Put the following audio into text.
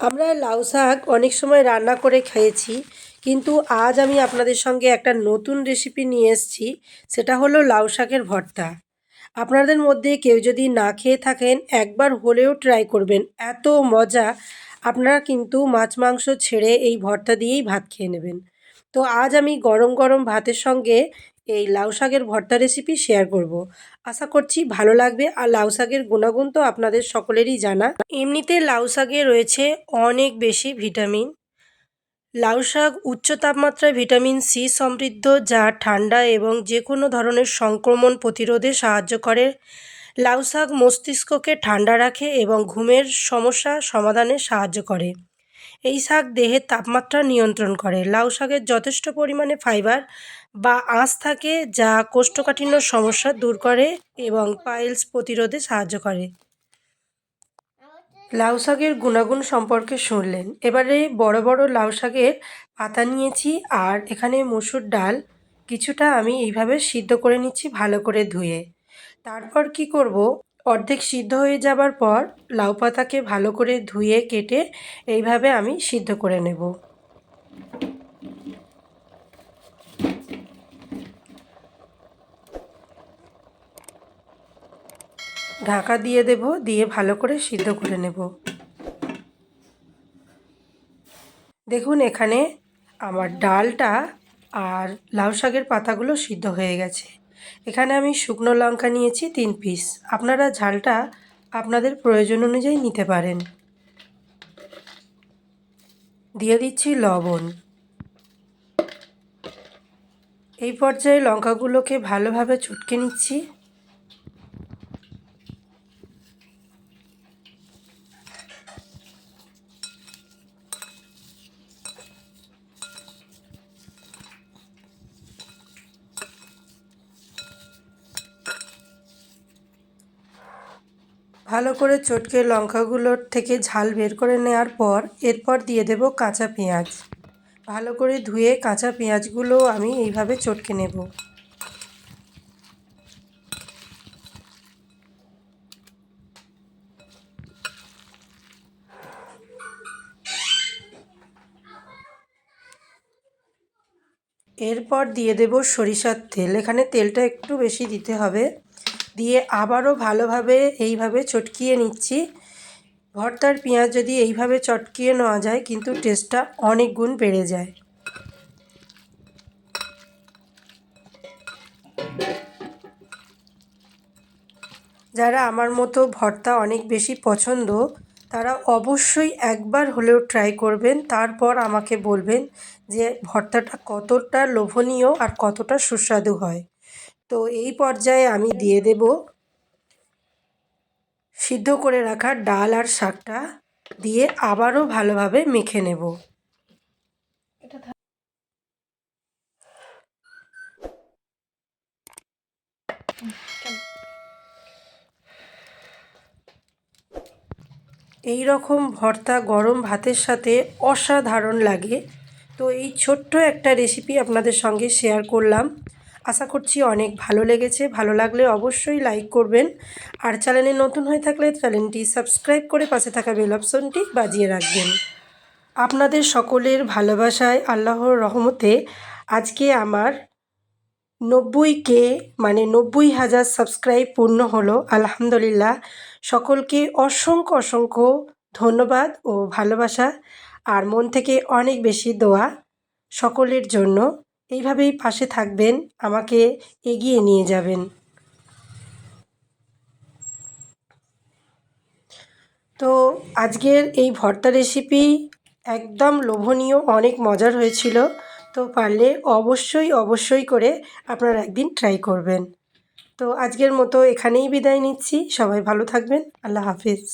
আমরা লাউ শাক অনেক সময় রান্না করে খেয়েছি, কিন্তু আজ আমি আপনাদের সঙ্গে একটা নতুন রেসিপি নিয়ে এসেছি, সেটা হলো লাউ শাকের ভর্তা। আপনাদের মধ্যে কেউ যদি না খেয়ে থাকেন, একবার হলেও ট্রাই করবেন, এত মজা। আপনারা কিন্তু মাছ মাংস ছেড়ে এই ভর্তা দিয়েই ভাত খেয়ে নেবেন। তো আজ আমি গরম গরম ভাতের সঙ্গে এই লাউ শাকের ভর্তা রেসিপি শেয়ার করব। আশা করছি ভালো লাগবে আর লাউ শাকের গুণাগুণ তো আপনাদের সকলেরই জানা। এমনিতে লাউ শাকে রয়েছে অনেক বেশি ভিটামিন লাউ শাক উচ্চ তাপমাত্রায় ভিটামিন সি সমৃদ্ধ যা ঠান্ডা এবং যে কোনো ধরনের সংক্রমণ প্রতিরোধে সাহায্য করে। লাউ শাক মস্তিষ্ককে ঠান্ডা রাখে এবং ঘুমের সমস্যা সমাধানে সাহায্য করে। এই শাক দেহের তাপমাত্রা নিয়ন্ত্রণ করে। লাউ শাকের যথেষ্ট পরিমাণে ফাইবার বা আঁশ থাকে যা কোষ্ঠকাঠিন্য সমস্যা দূর করে এবং পাইলস প্রতিরোধে সাহায্য করে। লাউ শাকের গুণাগুণ সম্পর্কে শুনলেন। এবারে বড় বড় লাউ শাকের পাতা নিয়েছি আর এখানে মসুর ডাল। কিছুটা আমি এইভাবে সিদ্ধ করে নিচ্ছি ভালো করে ধুয়ে। তারপর কি করব? অর্ধেক সিদ্ধ হয়ে যাবার পর লাউ পাতাকে ভালো করে ধুয়ে কেটে এইভাবে আমি সিদ্ধ করে নেব। ঢাকা দিয়ে দেব, দিয়ে ভালো করে সিদ্ধ করে নেব। দেখুন এখানে আমার ডালটা আর লাউ শাকের পাতাগুলো সিদ্ধ হয়ে গেছে। এখানে আমি শুকনো লঙ্কা নিয়েছি তিন পিস। আপনারা ঝালটা আপনাদের প্রয়োজন অনুযায়ী নিতে পারেন। দিয়ে দিচ্ছি লবণ। এই পর্যায়ে লঙ্কাগুলোকে ভালোভাবে চটকে নিচ্ছি। ভালো করে চটকে লঙ্কাগুলোর থেকে ঝাল বের করে নেওয়ার পর এরপর দিয়ে দেব কাঁচা পেঁয়াজ। ভালো করে ধুয়ে কাঁচা পেঁয়াজগুলো আমি এইভাবে চটকে নেব। এরপর দিয়ে দেব সরিষার তেল। এখানে তেলটা একটু বেশি দিতে হবে। দিয়ে আবারও ভালোভাবে এইভাবে চটকিয়ে নিচ্ছি। ভর্তার পেঁয়াজ যদি এইভাবে চটকিয়ে নেওয়া যায়, কিন্তু টেস্টটা অনেক গুণ বেড়ে যায়। যারা আমার মতো ভর্তা অনেক বেশি পছন্দ, তারা অবশ্যই একবার হলেও ট্রাই করবেন। তারপর আমাকে বলবেন যে ভর্তাটা কতটা লোভনীয় আর কতটা সুস্বাদু হয়। তো এই পর্যায়ে আমি দিয়ে দেব সিদ্ধ করে রাখা ডাল আর শাকটা দিয়ে আবারও ভালোভাবে মেখে নেব। এই রকম ভর্তা গরম ভাতের সাথে অসাধারণ লাগে। তো এই ছোট্ট একটা রেসিপি আপনাদের সঙ্গে শেয়ার করলাম। আশা করছি অনেক ভালো লেগেছে। ভালো লাগলে অবশ্যই লাইক করবেন। আর চ্যানেলে নতুন হয়ে থাকলে চ্যানেলটি সাবস্ক্রাইব করে পাশে থাকা বেল অপশনটি বাজিয়ে রাখবেন। আপনাদের সকলের ভালোবাসায় আল্লাহর রহমতে আজকে আমার নব্বই কে মানে নব্বই হাজার সাবস্ক্রাইব পূর্ণ হলো। আলহামদুলিল্লাহ। সকলকে অসংখ্য অসংখ্য ধন্যবাদ ও ভালোবাসা। আর মন থেকে অনেক বেশি দোয়া সকলের জন্য। এইভাবেই পাশে থাকবেন, আমাকে এগিয়ে নিয়ে যাবেন। তো আজকের এই ভর্তা রেসিপি একদম লোভনীয়, অনেক মজার হয়েছিল। তো পারলে অবশ্যই অবশ্যই করে আপনারা একদিন ট্রাই করবেন। তো আজকের মতো এখানেই বিদায় নিচ্ছি। সবাই ভালো থাকবেন। আল্লাহ হাফিজ।